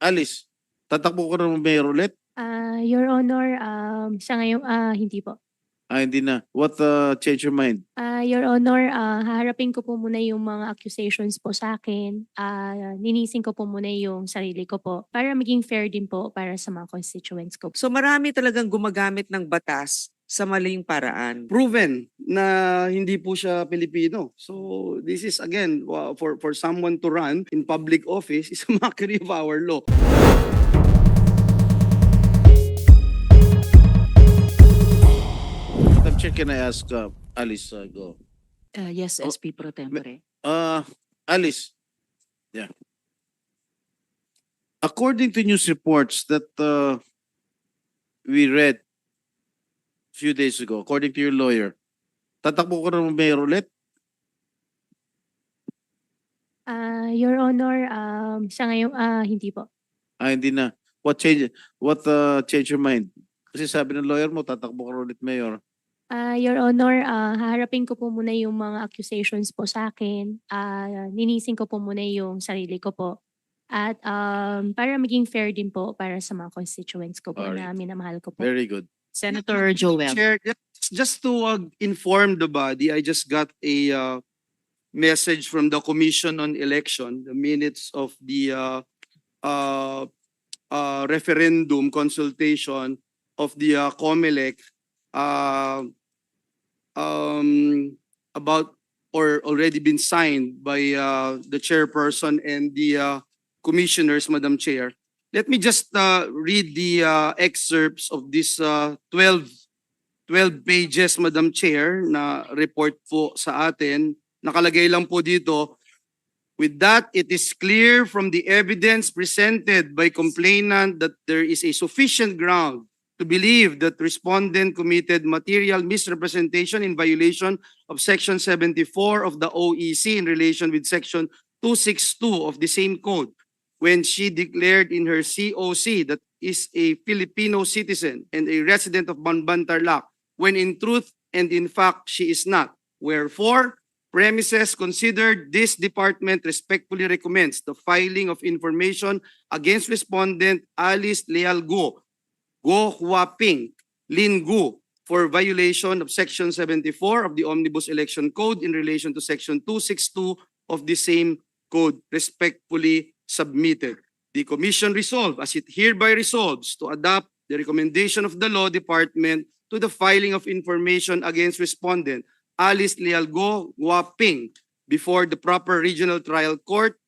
Alice, tatakbo ka ng mayor ulit? Ah, Your Honor, um, sa ngayon, ah, hindi po. Ah, hindi na. What uh, change your mind? Ah, Your Honor, ah, haharapin ko po muna yung mga accusations po sa akin. Ah, ninisin ko po muna yung sarili ko po para maging fair din po para sa mga constituents ko. So marami talagang gumagamit ng batas sa maling paraan. proven na hindi po siya Pilipino. So this is again for for someone to run in public office is a mockery of our law. Madam Chair, can I ask uh, Alice uh, go? Uh, yes, Oh, SP Pro Tempore. Uh, Alice. Yeah. According to news reports that uh, we read few days ago, according to your lawyer, tatakbo ka ng mayor ulit? Ah, Your Honor, um, sa ngayon, ah, hindi po. Ah, hindi na. What change what uh, change your mind? Kasi sabi ng lawyer mo, tatakbo ka ulit mayor. Ah, Your Honor, ah, haharapin ko po muna yung mga accusations po sa akin. Ah, ninisin ko po muna yung sarili ko po. At um, para maging fair din po para sa mga constituents ko po na Alright. minamahal ko po. Very good. Senator Joel. Chair, just- just to uh, inform the body, I just got a uh, message from the Commission on Election, the minutes of the uh, uh, uh, referendum consultation of the uh, COMELEC uh, um, about or already been signed by uh, the chairperson and the uh, commissioners, Madam Chair. Let me just uh, read the uh, excerpts of this uh, 12 12 pages, Madam Chair, na report po sa atin. Nakalagay lang po dito, With that, it is clear from the evidence presented by complainant that there is a sufficient ground to believe that respondent committed material misrepresentation in violation of Section 74 of the OEC in relation with Section 262 of the same code when she declared in her COC that is a Filipino citizen and a resident of Banban Tarlac, when in truth and in fact she is not. Wherefore, premises considered, this department respectfully recommends the filing of information against respondent Alice Leal Go, Go Huaping, Lin Gu, for violation of Section 74 of the Omnibus Election Code in relation to Section 262 of the same code respectfully submitted. The commission resolved as it hereby resolves to adopt the recommendation of the law department to the filing of information against respondent Alice Lialgo Guaping before the proper regional trial court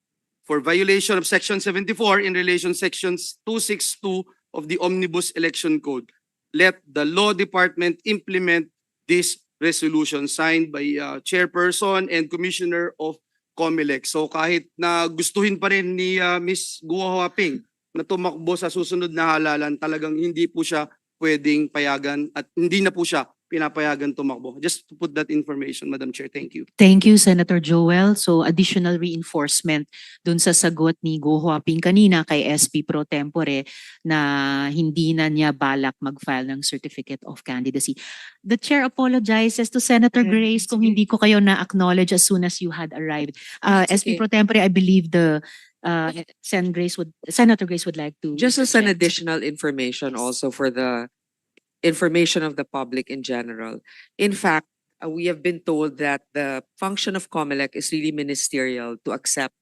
for violation of section 74 in relation sections 262 of the Omnibus Election Code. Let the law department implement this resolution signed by uh, chairperson and commissioner of COMELEC. So kahit na gustuhin pa rin ni uh, Ms. Guwaping na tumakbo sa susunod na halalan, talagang hindi po siya pwedeng payagan at hindi na po siya pinapayagan tumakbo. Just to put that information, Madam Chair. Thank you. Thank you, Senator Joel. So additional reinforcement dun sa sagot ni Go Huaping kanina kay SP Pro Tempore na hindi na niya balak mag-file ng Certificate of Candidacy. The Chair apologizes to Senator Yeah, Grace kung hindi ko kayo na-acknowledge as soon as you had arrived. Uh, SP okay. Pro Tempore, I believe the uh, Sen Grace would, Senator Grace would like to. Just as an additional information also for the information of the public in general. In fact, uh, we have been told that the function of COMELEC is really ministerial to accept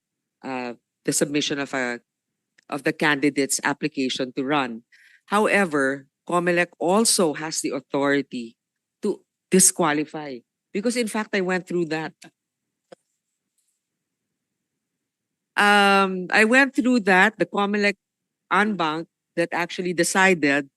uh, the submission of a of the candidate's application to run. However, COMELEC also has the authority to disqualify because in fact I went through that. Um, I went through that, the COMELEC unbank that actually decided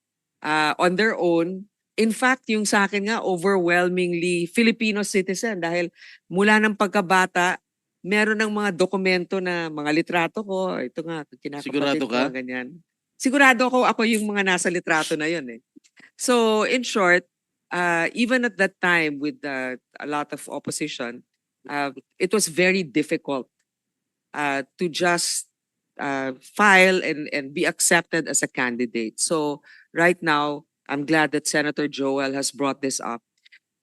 uh, on their own. In fact, yung sa akin nga, overwhelmingly Filipino citizen dahil mula ng pagkabata, meron ng mga dokumento na mga litrato ko. Ito nga, kinakapatid Sigurado ko, ka? ganyan. Sigurado ako, ako yung mga nasa litrato na yun eh. So, in short, uh, even at that time with uh, a lot of opposition, uh, it was very difficult uh, to just uh, file and, and be accepted as a candidate. So right now, I'm glad that Senator Joel has brought this up.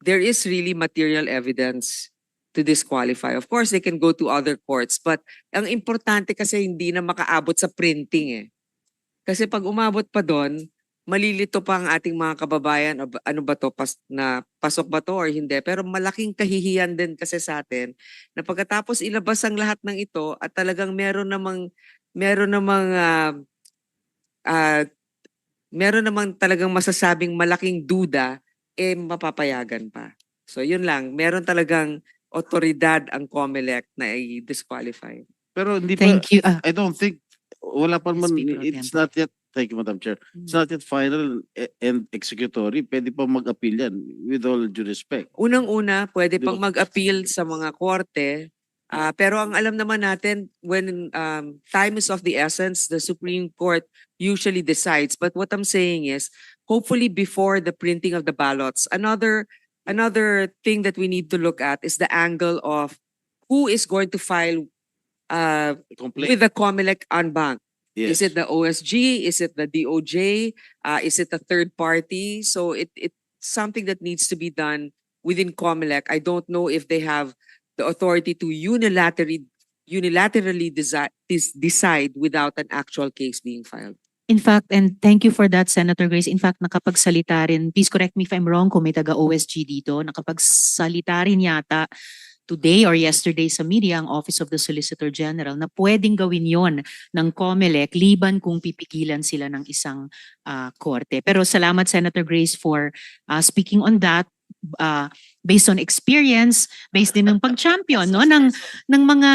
There is really material evidence to disqualify. Of course, they can go to other courts, but ang importante kasi hindi na makaabot sa printing eh. Kasi pag umabot pa doon, malilito pa ang ating mga kababayan, ano ba to, pas, na pasok ba to or hindi. Pero malaking kahihiyan din kasi sa atin na pagkatapos ilabas ang lahat ng ito at talagang meron namang, meron namang, ah, ah, meron namang talagang masasabing malaking duda, eh mapapayagan pa. So yun lang, meron talagang otoridad ang COMELEC na i-disqualify. Pero hindi pa, Thank you. Ah, I don't think, wala pa man, it's not yet, thank you, Madam Chair. It's not yet final e- and executory. Pwede pa mag-appeal yan with all due respect. Unang-una, pwede pang mag-appeal sa mga korte. Ah, pero ang alam naman natin, when um, time is of the essence, the Supreme Court usually decides. But what I'm saying is, hopefully before the printing of the ballots, another another thing that we need to look at is the angle of who is going to file uh, with the COMELEC on bank. yes. Is it the OSG? Is it the DOJ? Uh, is it a third party? So it it's something that needs to be done within COMELEC. I don't know if they have the authority to unilaterally unilaterally desi- decide without an actual case being filed. In fact, and thank you for that, Senator Grace. In fact, nakapagsalita rin, please correct me if I'm wrong kung may taga-OSG dito, nakapagsalita rin yata today or yesterday sa media ang Office of the Solicitor General na pwedeng gawin yon ng COMELEC liban kung pipigilan sila ng isang ah, korte. Pero salamat Senator Grace for ah, speaking on that ah, based on experience, based din ng pag-champion no ng ng mga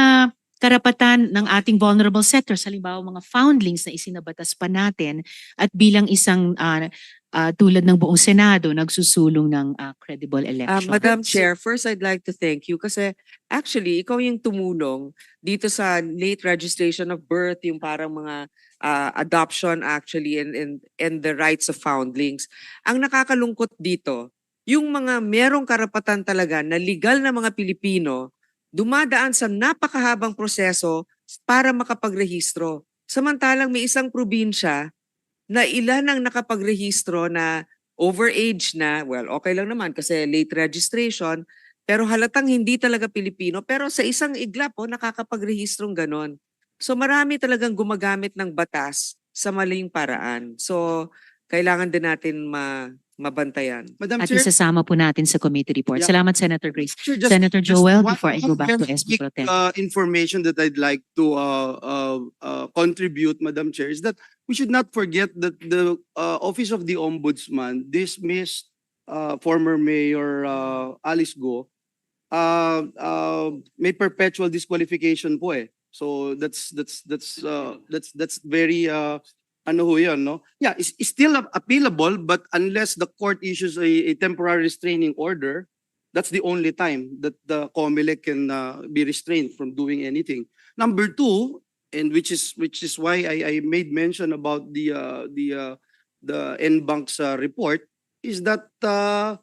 karapatan ng ating vulnerable sectors, halimbawa mga foundlings na isinabatas pa natin at bilang isang ah, ah, tulad ng buong Senado nagsusulong ng ah, credible Uh, election. Madam Chair, first I'd like to thank you kasi actually ikaw yung tumulong dito sa late registration of birth, yung parang mga uh, adoption actually and, and, and the rights of foundlings. Ang nakakalungkot dito, yung mga merong karapatan talaga na legal na mga Pilipino dumadaan sa napakahabang proseso para makapagrehistro. Samantalang may isang probinsya na ilan ang nakapagrehistro na overage na, well, okay lang naman kasi late registration, pero halatang hindi talaga Pilipino, pero sa isang iglap po, nakakapagrehistrong ganon. So marami talagang gumagamit ng batas sa maling paraan. So kailangan din natin ma mabantayan. Madam At Chair, isasama po natin sa committee report. Yeah. Salamat Senator Grace. Sure, just- Senator just Joel, one- before I go back to SB Pro Tem. uh, information that I'd like to uh, uh, uh, contribute, Madam Chair, is that we should not forget that the uh, Office of the Ombudsman dismissed uh, former Mayor uh, Alice Go. Uh, uh, may perpetual disqualification po eh. So that's that's that's uh, that's that's very uh, ano ho yun, no? Yeah, it's, still appealable but unless the court issues a, a temporary restraining order, that's the only time that the COMELEC can uh, be restrained from doing anything. Number two, and which is which is why I, I made mention about the uh, the uh, the NBank's uh, report is that uh,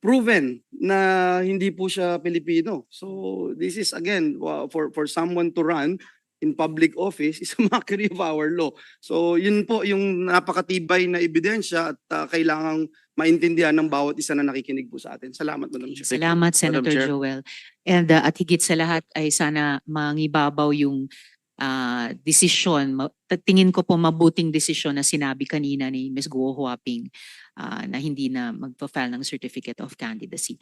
proven na hindi po siya Pilipino. So this is again for for someone to run in public office is a mockery of our law. So yun po yung napakatibay na ebidensya at uh, kailangang maintindihan ng bawat isa na nakikinig po sa atin. Salamat, Madam Chair. Salamat, Senator Chair. Joel. And uh, at higit sa lahat ay sana mangibabaw yung ah, desisyon. Tingin ko po mabuting desisyon na sinabi kanina ni Ms. Guo Huaping ah, na hindi na magpa-file ng certificate of candidacy.